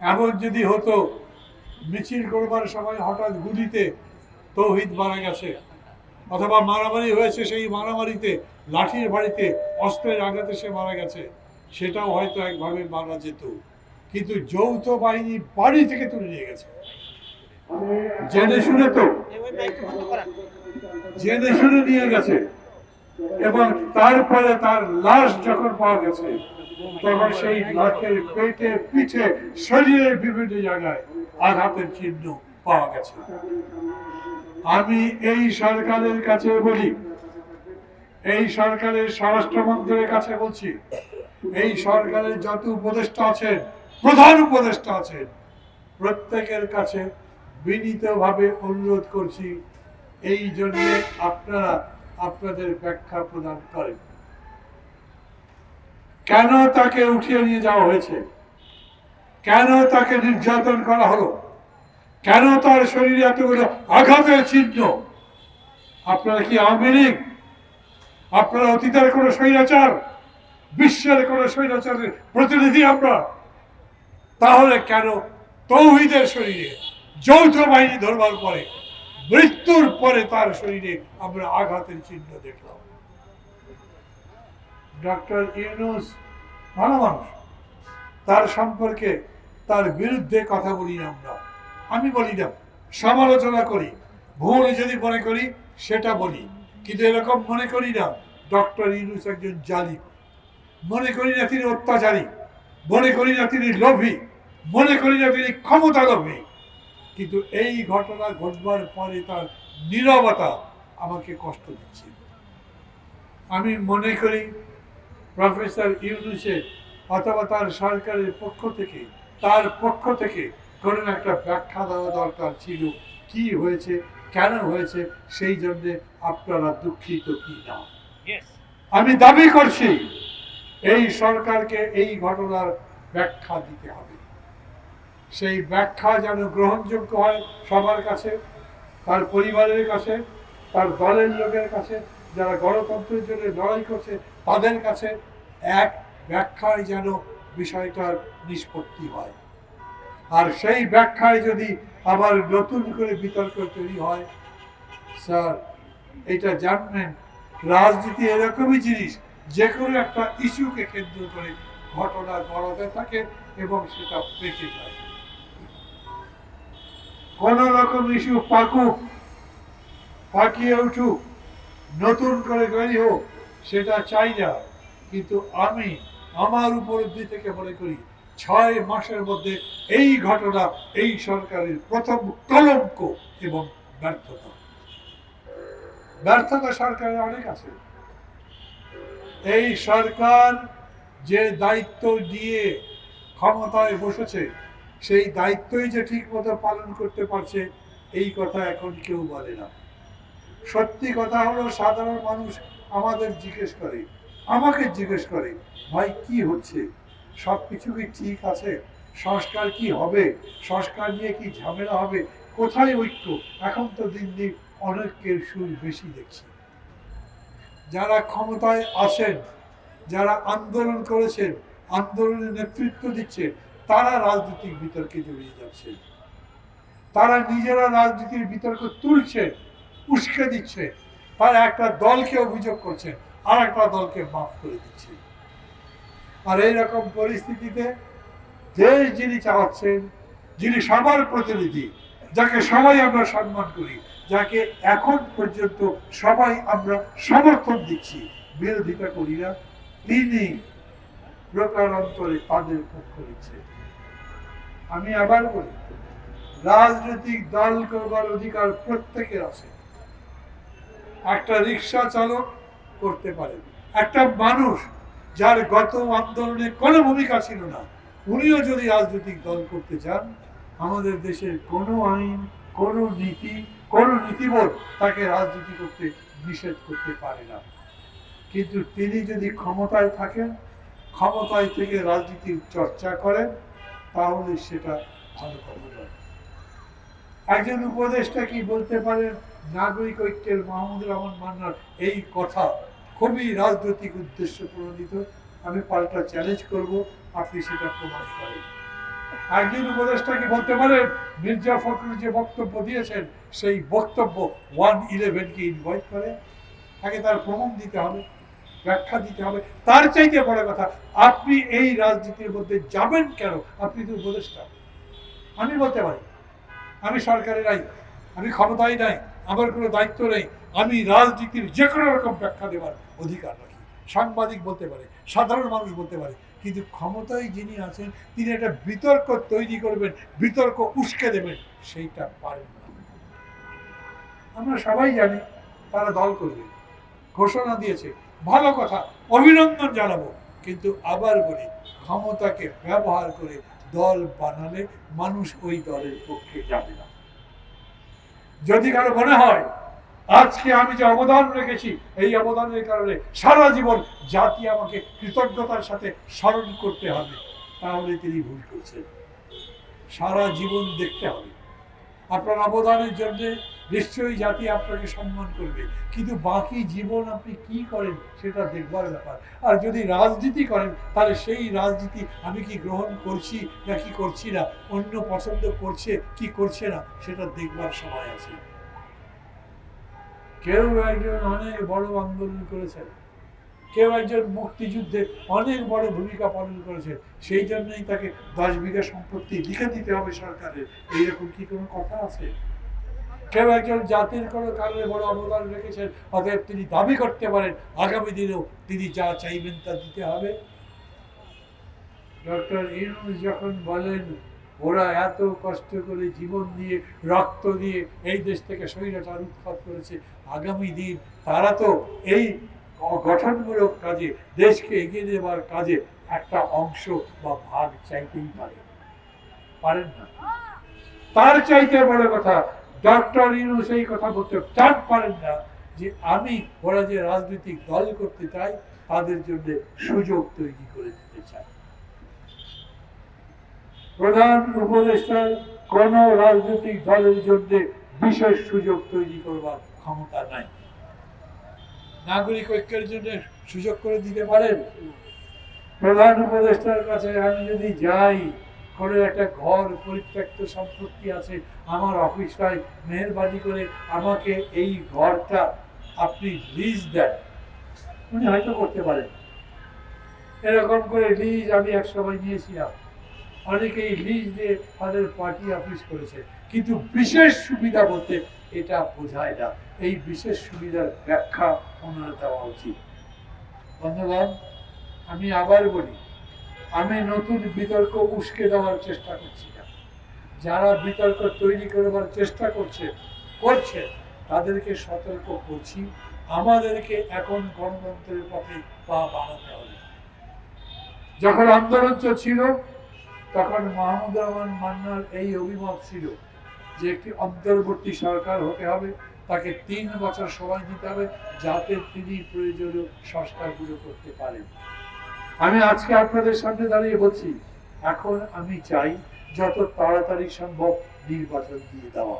এমন যদি হতো, মিছিল করবার সময় হঠাৎ গুলিতে তৌহিদ মারা গেছে, অথবা মারামারি হয়েছে সেই মারামারিতে, লাঠির বাড়িতে অস্ত্রের আঘাতে সে মারা গেছে, সেটাও হয়তো একভাবে মারা যেত। কিন্তু যৌথ বাহিনী বাড়ি থেকে তুলে নিয়ে গেছে। জেনে শুনে তো? জেনে শুনে নিয়ে গেছে। এবং তারপরে তার লাশ যখন পাওয়া গেছে, তখন সেই লাশের পেটে পিঠে শরীরের বিভিন্ন জায়গায় আঘাতের চিহ্ন পাওয়া গেছে। আমি এই সরকারের কাছে বলি, এই সরকারের স্বরাষ্ট্রমন্ত্রীর কাছে বলছি, এই সরকারের যত উপদেষ্টা আছেন, প্রধান উপদেষ্টা আছেন, প্রত্যেকের কাছে বিনীতভাবে অনুরোধ করছি, এই জন্য আপনারা আপনাদের ব্যাখ্যা প্রদান করেন কেন তাকে উঠিয়ে নিয়ে যাওয়া হয়েছে? কেন তাকে নির্যাতন করা হলো? কেন তার শরীরে এতগুলো আঘাতের চিহ্ন? আপনারা কি আওয়ামী লীগ? আপনারা অতীতের কোনো স্বৈরাচার? বিশ্বের কোনো স্বৈরাচারের প্রতিনিধি আমরা? তাহলে কেন তৌহিদের শরীরে যৌথ বাহিনী ধরবার পরে মৃত্যুর পরে তার শরীরে আমরা আঘাতের চিহ্ন দেখলাম। ডক্টর ইউনুস ভালো মানুষ। তার সম্পর্কে তার বিরুদ্ধে কথা বলি না আমরা। আমি বলি না, সমালোচনা করি, ভুল যদি মনে করি, সেটা বলি। কিন্তু এরকম মনে করি না, ডক্টর ইউনুস একজন জালিম মনে করি না তিনি অত্যাচারী। মনে করি না তিনি লোভী। মনে করি না তিনি ক্ষমতা লোভী কিন্তু এই ঘটনা ঘটবার পরে তার নীরবতা আমাকে কষ্ট দিচ্ছে আমি মনে করি প্রফেসর ইউনুসের অথবা তার সরকারের পক্ষ থেকে তার পক্ষ থেকে কোনো একটা ব্যাখ্যা দেওয়া দরকার ছিল কি হয়েছে কেন হয়েছে সেই জন্যে আপনারা দুঃখিত কি না। আমি দাবি করছি এই সরকারকে এই ঘটনার ব্যাখ্যা দিতে হবে। সেই ব্যাখ্যা যেন গ্রহণযোগ্য হয় সবার কাছে, তার পরিবারের কাছে, তার দলের লোকের কাছে, যারা গণতন্ত্রের জন্য লড়াই করছে, তাদের কাছে এক ব্যাখ্যায় যেন বিষয়টার নিষ্পত্তি হয়। আর সেই ব্যাখ্যায় যদি আবার নতুন করে বিতর্ক তৈরি হয়, স্যার, এটা জানবেন, রাজনীতি এরকমই জিনিস, যে কোনো একটা ইস্যুকে কেন্দ্র করে ঘটনা গড়াতে থাকে এবং সেটা পেটে যায় কোন রকম ইস্যু পাকুক, পাকিয়ে উঠুক, নতুন করে তৈরি হোক, সেটা চাই না। কিন্তু আমি আমার উপলব্ধি থেকে মনে করি, ছয় মাসের মধ্যে এই ঘটনা এই সরকারের প্রথম কলঙ্ক এবং ব্যর্থতা। ব্যর্থতা সরকারের অনেক আছে। এই সরকার যে দায়িত্ব দিয়ে ক্ষমতায় বসেছে সেই দায়িত্বই যে ঠিক মতো পালন করতে পারছে, এই কথা এখন কেউ বলে না। সত্যি কথা হলো, সাধারণ মানুষ আমাদের জিজ্ঞেস করে, আমাকে জিজ্ঞেস করে, ভাই, কি হচ্ছে? সব কিছু কি ঠিক আছে? সংস্কার কি হবে? সংস্কার নিয়ে কি ঝামেলা হবে? কোথায় ঐক্য? এখন তো দিন দিন অনেকের সুর বেশি দেখছি। যারা ক্ষমতায় আছেন যারা আন্দোলন করেছেন আন্দোলনের নেতৃত্ব দিচ্ছেন তারা রাজনৈতিক বিতর্কে জড়িয়ে যাচ্ছেন তারা নিজেরা রাজনীতির বিতর্ক তুলছেন উস্কে দিচ্ছে। তারা একটা দলকে অভিযোগ করছেন আর একটা দলকে মাফ করে দিচ্ছে। আর এইরকম পরিস্থিতিতে দেশ যিনি চালাচ্ছেন, যিনি সবার প্রতিনিধি, যাকে সবাই আমরা সম্মান করি, যাকে এখন পর্যন্ত সবাই আমরা সমর্থন দিচ্ছি, বিরোধিতা করি না, তিনি প্রকারান্তরে তাদের পক্ষ নিচ্ছে। আমি আবার বলি, রাজনৈতিক দল করবার অধিকার প্রত্যেকের আছে। একটা রিক্সা চালক করতে পারে। একটা মানুষ যার গত আন্দোলনে কোনো ভূমিকা ছিল না, উনিও যদি রাজনৈতিক দল করতে চান, আমাদের দেশের কোনো আইন, কোনো নীতি, কোনো নীতিবোধ তাকে রাজনীতি করতে নিষেধ করতে পারে না। কিন্তু তিনি যদি ক্ষমতায় থাকেন, ক্ষমতায় থেকে রাজনীতির চর্চা করেন তাহলে সেটা ভালো নয় একজন উপদেষ্টা কি বলতে পারেন নাগরিক ঐক্যের মাহমুদুর রহমান মান্নার এই কথা খুবই রাজনৈতিক উদ্দেশ্য প্রণোদিত। আমি পাল্টা চ্যালেঞ্জ করব, আপনি সেটা প্রমাণ করেন। একজন উপদেষ্টা কি বলতে পারেন মির্জা ফখরুল যে বক্তব্য দিয়েছেন, সেই বক্তব্য ওয়ান ইলেভেনকে ইনভাইট করে। তাকে তার প্রমাণ দিতে হবে। ব্যাখ্যা দিতে হবে। তার চাইতে বড় কথা, আপনি এই রাজনীতির মধ্যে যাবেন কেন? আপনি তো উপদেষ্টা। আমি বলতে পারি, আমি সরকারের নাই আমি ক্ষমতায় নাই, আমার কোনো দায়িত্ব নেই, আমি রাজনীতির যে কোনো রকম ব্যাখ্যা দেওয়ার অধিকার রাখি। সাংবাদিক বলতে পারে, সাধারণ মানুষ বলতে পারে, কিন্তু ক্ষমতায় যিনি আছেন, তিনি একটা বিতর্ক তৈরি করবেন, বিতর্ক উস্কে দেবেন, সেইটা পারেন না। আমরা সবাই জানি তারা দল করবে, ঘোষণা দিয়েছে ভালো কথা, অভিনন্দন জানাব। কিন্তু আবার বলি, ক্ষমতাকে ব্যবহার করে দল বানালে মানুষ ওই দলের পক্ষে যাবে না। যদি কারও মনে হয়, আজকে আমি যে অবদান রেখেছি, এই অবদানের কারণে সারা জীবন জাতি আমাকে কৃতজ্ঞতার সাথে স্মরণ করতে হবে, তাহলে তিনি ভুল করছেন। সারা জীবন দেখতে হবে। আপনার অবদানের জন্য নিশ্চয়ই জাতি আপনাকে সম্মান করবে। কিন্তু বাকি জীবন আপনি কি করেন, সেটা দেখবার ব্যাপার। আর যদি রাজনীতি করেন, তাহলে সেই রাজনীতি আমি কি গ্রহণ করছি না কি করছি না? অন্য পছন্দ করছে কি করছে না, সেটা দেখবার সময় আছে। কেউ একজন অনেক বড় আন্দোলন করেছেন। কেউ একজন মুক্তিযুদ্ধে অনেক বড় ভূমিকা পালন করেছে সেই জন্যই তাকে দশ বিঘা সম্পত্তি লিখে দিতে হবে সরকারের। এইরকম কি কোনো কথা আছে? কেউ একজন জাতির কোনো কারণে বড় অবদান রেখেছেন, অতএব তিনি দাবি করতে পারেন, আগামী দিনেও তিনি যা চাইবেন তা দিতে হবে। ডক্টর ইউনুস যখন বলেন, ওরা এত কষ্ট করে জীবন দিয়ে রক্ত দিয়ে এই দেশ থেকে স্বৈরাচার উৎখাত করেছে, আগামী দিন তারা তো এই গঠনমূলক কাজে, দেশকে এগিয়ে নেবার কাজে একটা অংশ বা ভাগ চাইতেই পারে। পারেন না। তার চাইতে বড় কথা ডক্টর ইউনুস এই কথা বলতে চান পারেন না যে আমি ওরা যে রাজনৈতিক দল করতে চাই, তাদের জন্য সুযোগ তৈরি করে দিতে চাই। প্রধান উপদেষ্টার কোন রাজনৈতিক দলের জন্য বিশেষ সুযোগ তৈরি করবার ক্ষমতা নাই। নাগরিক ঐক্যের জন্য সুযোগ করে দিতে পারেন। প্রধান উপদেষ্টার কাছে আমি যদি যাই কোনো একটা ঘর, পরিত্যক্ত সম্পত্তি আছে। আমার অফিসটায় মেহরবানি করে আমাকে এই ঘরটা আপনি লিজ দেন। উনি হয়তো করতে পারেন। এরকম করে লিজ আমি এক সময় নিয়েছিলাম। অনেকেই লিজ দিয়ে তাদের পার্টি অফিস করেছে। কিন্তু বিশেষ সুবিধা বলতে এটা বোঝায় না। এই বিশেষ সুবিধার ব্যাখ্যা ওনার দেওয়া উচিত। বন্ধুগণ, আমি আবার বলি আমি নতুন বিতর্ক উস্কে দেওয়ার চেষ্টা করছি। না যারা বিতর্ক তৈরি করবার চেষ্টা করছে করছে, তাদেরকে সতর্ক করছি। আমাদেরকে এখন গণতন্ত্রের পথে পা বাড়াতে হবে। যখন আন্দোলন ছিল তখন মাহমুদ রহমান মান্নার এই অভিমত ছিল যে একটি অন্তর্বর্তী সরকার হতে হবে, তাকে তিন বছর সময় দিতে হবে যাতে তিনি প্রয়োজনীয় সংস্কারগুলো করতে পারেন। আমি আজকে আপনাদের সামনে দাঁড়িয়ে বলছি, এখন আমি চাই যত তাড়াতাড়ি সম্ভব নির্বাচন দিয়ে দেওয়া।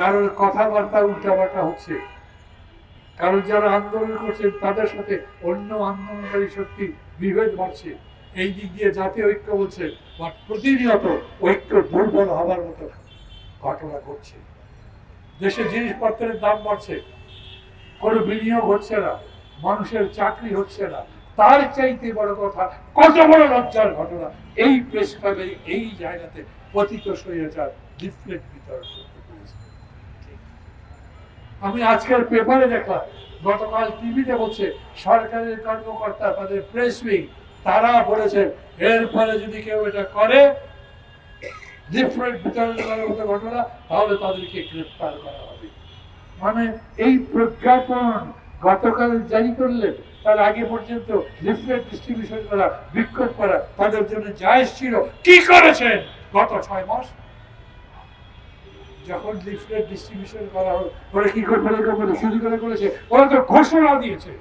কারণ কথাবার্তা উল্টাপাল্টা হচ্ছে। কারণ যারা আন্দোলন করছেন, তাদের সাথে অন্য আন্দোলনকারী শক্তি বিভেদ বাড়ছে। এই দিক দিয়ে জাতীয় ঐক্য বলছে, বা প্রতিনিয়ত ঐক্য দুর্বল হবার মতো ঘটনা ঘটছে। দেশে জিনিসপত্রের দাম বাড়ছে, কোনো বিনিয়োগ হচ্ছে না, মানুষের চাকরি হচ্ছে না। তার চাইতে বড় কথা, কত বড় লজ্জার ঘটনা। এই প্রেস ক্লাবে এই জায়গাতে পতিত স্বৈরাচার লিফলেট বিতরণ করতে পেরেছে। আমি আজকের পেপারে দেখলাম, গতকাল টিভিতে বলছে, সরকারের কর্মকর্তা তাদের প্রেস উইং তারা বলেছেন, এর ফলে যদি কেউ এটা করে লিফলেট বিতরণ করার মতো ঘটনা, তাহলে তাদেরকে গ্রেফতার করা হবে। মানে এই প্রজ্ঞাপন গতকাল জারি করলেন তার আগে পর্যন্ত লিফলেট ডিস্ট্রিবিউশন করা, বিক্ষোভ করা, তাদের জন্য জায়েজ ছিল। কি করেছেন? গত ছয় মাস যখন লিফলেট ডিস্ট্রিবিউশন করা হলো, ওরা কি করে করে শুরু করে করেছে, ওরা তো ঘোষণা দিয়েছে।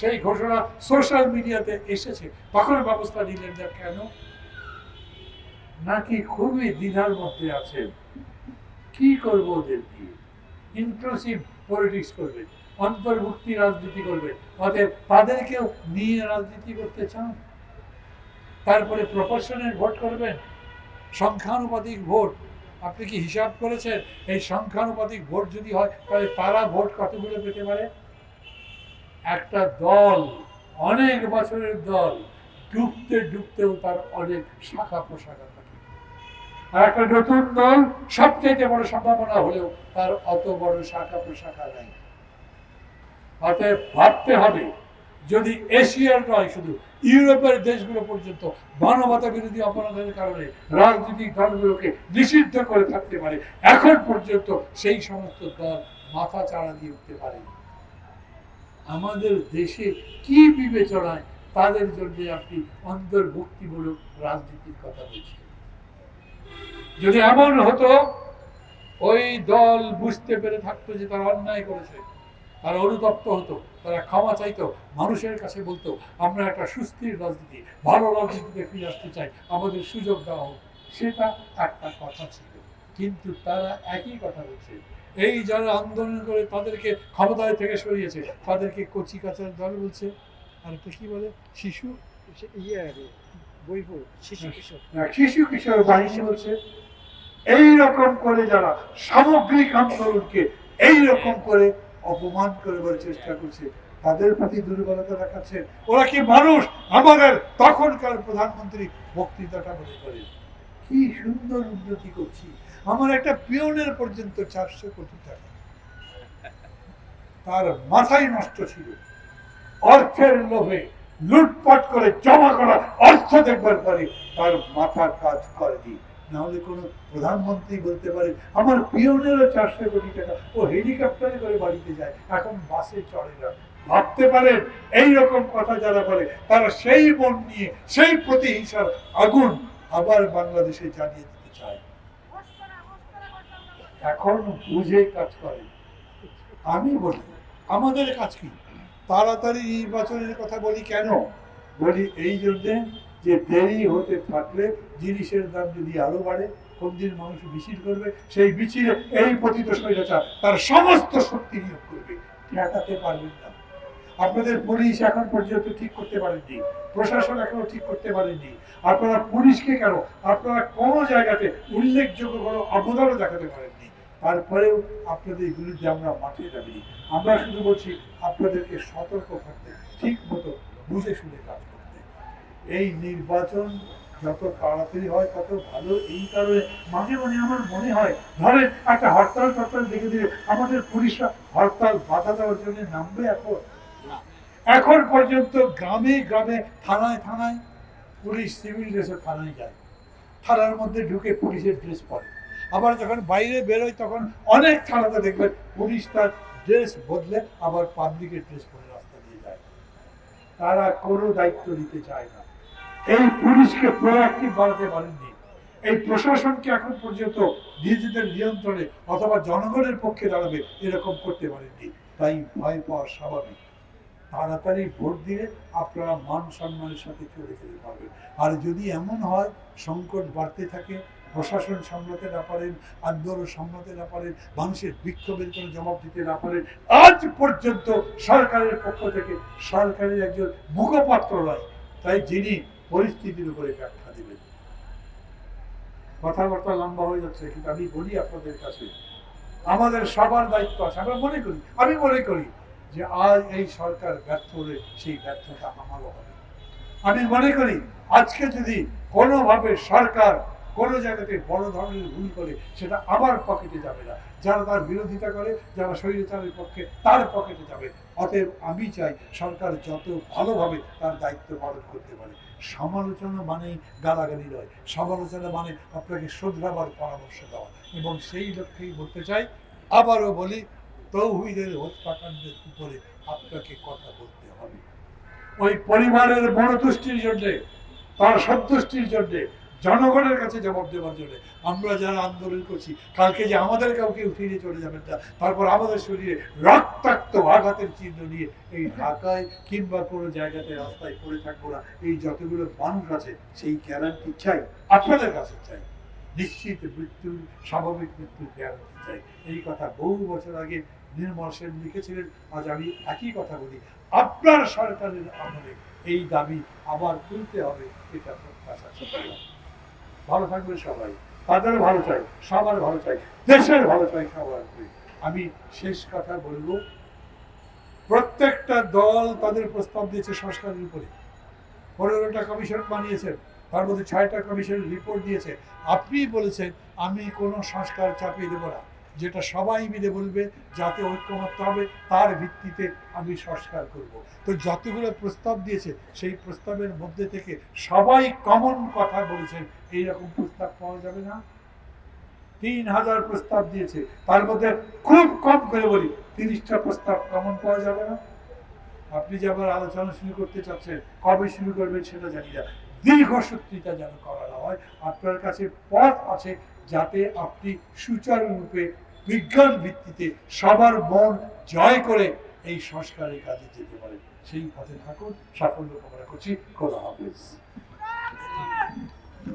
সেই ঘোষণা সোশ্যাল মিডিয়াতে এসেছে। তখন ব্যবস্থা নিলেন না কেন? নাকি খুবই দ্বিধার মধ্যে আছেন? কি করব ওদের দিয়ে ইনক্লুসিভ পলিটিক্স করবে। অন্তর্ভুক্তি রাজনীতি করবে। অতএব তাদেরকেও নিয়ে রাজনীতি করতে চান। তারপরে প্রপোর্শনের ভোট করবেন। সংখ্যানুপাতিক ভোট। আপনি কি হিসাব করেছেন? এই সংখ্যানুপাতিক ভোট যদি হয়, তাহলে তারা ভোট কতগুলো পেতে পারে? একটা দল, অনেক বছরের দল, ডুবতে ডুবতেও তার অনেক শাখা প্রশাখা থাকে আর একটা নতুন দল সবচেয়ে বড় সম্ভাবনা হলেও তার অত বড় শাখা প্রশাখা নেই। অতএব ভাবতে হবে। যদি এশিয়ার নয়, শুধু ইউরোপের দেশগুলো পর্যন্ত মানবতা বিরোধী অপরাধের কারণে রাজনৈতিক দলগুলোকে নিষিদ্ধ করে থাকতে পারে, এখন পর্যন্ত সেই সমস্ত দল মাথা চাড়া দিয়ে উঠতে পারেনি আমাদের দেশে কি বিবেচনায় তাদের জন্য আপনি অন্তর্ভুক্তিমূলক রাজনীতির কথা বলছেন? যদি এমন হতো, ওই দল বুঝতে পেরে থাকতো যে তারা অন্যায় করেছে। তারা অনুতপ্ত হতো তারা ক্ষমা চাইতো মানুষের কাছে বলতো আমরা একটা সুস্থির রাজনীতি ভালো রাজনীতিতে ফিরে আসতে চাই আমাদের সুযোগ দেওয়া হোক। সেটা একটা কথা ছিল। কিন্তু তারা একই কথা বলছে। এই যারা আন্দোলন করে তাদেরকে ক্ষমতায় থেকে সরিয়েছে তাদেরকে কচি কাচার দল বলছে। আর একটা কি বলে? শিশু? ইয়ে শিশু কিশোর। শিশু কিশোর বাহিনী বলছে এই রকম করে যারা সামগ্রিক আন্দোলনকে এই রকম করে অপমান করবার চেষ্টা করছে, তাদের প্রতি দুর্বলতা দেখাচ্ছে। ওরা কি মানুষ? আমাদের তখনকার প্রধানমন্ত্রী বক্তৃতাটা মনে করে। কি সুন্দর উন্নতি করছি। আমার একটা পিয়নের পর্যন্ত চারশো কোটি টাকা। তার মাথায় নষ্ট ছিল। অর্থের লোভে লুটপাট করে জমা করা অর্থ দেখবার পরে তার মাথার কাজ করেনি। নাহলে কোনো প্রধানমন্ত্রী বলতে পারে, আমার পিয়নেরও চারশো কোটি টাকা, ও হেলিকপ্টারে করে বাড়িতে যায়, এখন বাসে চড়ে না। ভাবতে পারেন, এই রকম কথা যারা বলে, তারা সেই মন নিয়ে, সেই প্রতিহিংসার আগুন আবার বাংলাদেশে জানিয়ে দিতে চায়। এখন বুঝে কাজ করে। আমি বলি, আমাদের কাজ কি? তাড়াতাড়ি নির্বাচনের কথা বলি কেন? বলি, এই জন্যে যে দেরি হতে থাকলে জিনিসের দাম যদি আরও বাড়ে কোন দিন মানুষ মিছিল করবে, সেই মিছিলে এই পতিত স্বৈরাচার তার সমস্ত শক্তি নিয়োগ করবে। ঠেকাতে পারবেন না। আপনাদের পুলিশ এখন পর্যন্ত ঠিক করতে পারেননি। প্রশাসন এখনও ঠিক করতে পারেননি। আপনারা পুলিশকে কেন, আপনারা কোনো জায়গাতে উল্লেখযোগ্য কোনো অবদানও দেখাতে পারেননি। তারপরেও আপনাদের বিরুদ্ধে আমরা মাঠে নামিনি আমরা শুধু বলছি, আপনাদেরকে সতর্ক থাকতে, ঠিক মতো বুঝে শুনে কাজ এই নির্বাচন যত তাড়াতাড়ি হয় তত ভালো। এই কারণে মাঝে মাঝে আমার মনে হয় ধরেন একটা হরতাল টরতাল দেখে দিলে আমাদের পুলিশরা হরতাল বাধা দেওয়ার জন্য নামবে এখন? এখন পর্যন্ত গ্রামে গ্রামে থানায় থানায় পুলিশ সিভিল ড্রেসে থানায় যায়। থানার মধ্যে ঢুকে পুলিশের ড্রেস পরে। আবার যখন বাইরে বেরোয় তখন অনেক থানাতে দেখবেন পুলিশ তার ড্রেস বদলে আবার পাবলিকের ড্রেস পরে রাস্তা দিয়ে যায়। তারা কোনো দায়িত্ব নিতে চায় না। এই পুলিশকে প্রোয়াক্টিভ বাড়াতে পারেননি। এই প্রশাসনকে এখন পর্যন্ত নিজেদের নিয়ন্ত্রণে অথবা জনগণের পক্ষে দাঁড়াবে এরকম করতে পারেননি। তাই ভয় পাওয়া স্বাভাবিক। তাড়াতাড়ি ভোট দিলে আপনারা মান সম্মানের সাথে চলে যেতে পারবেন। আর যদি এমন হয়, সংকট বাড়তে থাকে, প্রশাসন সামলাতে না পারেন, আন্দোলন সামলাতে না পারেন, মানুষের বিক্ষোভের কোনো জবাব দিতে না পারেন, আজ পর্যন্ত সরকারের পক্ষ থেকে সরকারের একজন মুখপাত্র নয়, তাই যিনি পরিস্থিতির উপরে ব্যাখ্যা দেবেন। কথাবার্তা লম্বা হয়ে যাচ্ছে, কিন্তু আমি বলি আপনাদের কাছে, আমাদের সবার দায়িত্ব আছে, আমরা মনে করি, আমি মনে করি যে আজ এই সরকার ব্যর্থ হলে সেই ব্যর্থতা আমারও হবে। আমি মনে করি, আজকে যদি কোনোভাবে সরকার কোনো জায়গাতে বড় ধরনের ভুল করে সেটা আবার পকেটে যাবে না। যারা তার বিরোধিতা করে, যারা স্বৈরাচারের পক্ষে, তার পকেটে যাবে। অতএব আমি চাই সরকার যত ভালোভাবে তার দায়িত্ব পালন করতে পারে। সমালোচনা মানেই গালাগালি নয়। সমালোচনা মানে আপনাকে শুধরাবার পরামর্শ দেওয়া। এবং সেই লক্ষ্যেই বলতে চাই, আবারও বলি, তৌহিদের হত্যাকাণ্ডের উপরে আপনাকে কথা বলতে হবে। ওই পরিবারের মনোতুষ্টির জন্যে, তার সন্তুষ্টির জন্যে জনগণের কাছে জবাব দেওয়ার জন্য আমরা যারা আন্দোলন করছি, কালকে যে আমাদের কাউকে উঠিয়ে চলে যাবেন না তারপর আমাদের শরীরে রক্তাক্ত আঘাতের চিহ্ন নিয়ে এই ঢাকায় কিংবা কোনো জায়গাতে রাস্তায় পড়ে থাকব না। এই যতগুলো মানুষ আছে, সেই গ্যারান্টি চাই, আপনাদের কাছে চাই। নিশ্চিত মৃত্যুর, স্বাভাবিক মৃত্যুর গ্যারান্টি চাই। এই কথা বহু বছর আগে নির্মল সেন লিখেছিলেন, আজ আমি একই কথা বলি। আপনার সরকারের আমলে এই দাবি আবার তুলতে হবে, এটা প্রত্যাশা ভালো থাকবে সবাই। তাদের ভালো চাই, সবার ভালো চাই, দেশের ভালো চাই সবার আমি শেষ কথা বলব, প্রত্যেকটা দল তাদের প্রস্তাব দিয়েছে সংস্কারের উপরে। পনেরোটা কমিশন বানিয়েছেন, তার মধ্যে ছয়টা কমিশন রিপোর্ট দিয়েছে। আপনি বলেছেন, আমি কোনো সংস্কার চাপিয়ে দেবো না। যেটা সবাই মিলে বলবে, যাতে ঐক্যমত্য হবে, তার ভিত্তিতে আমি সংস্কার করব। তো যতগুলো প্রস্তাব দিয়েছে, সেই প্রস্তাবের মধ্যে থেকে সবাই কমন কথা বলেছেন, এইরকম প্রস্তাব পাওয়া যাবে না। তিন হাজার প্রস্তাব দিয়েছে, তার মধ্যে খুব কম করে বলি, তিরিশটা প্রস্তাব কমন পাওয়া যাবে না। আপনি যে আবার আলোচনা শুরু করতে চাচ্ছেন, কবে শুরু করবেন সেটা জানি না। দীর্ঘ সূত্রিতা যেন করা না হয়, আপনার কাছে পথ আছে যাতে আপনি সুচারুরূপে বিজ্ঞান ভিত্তিতে সবার মন জয় করে এই সংস্কারের কাজে যেতে পারেন। সেই পথে থাকুন, সাফল্য কামনা করছি। খোদা হবে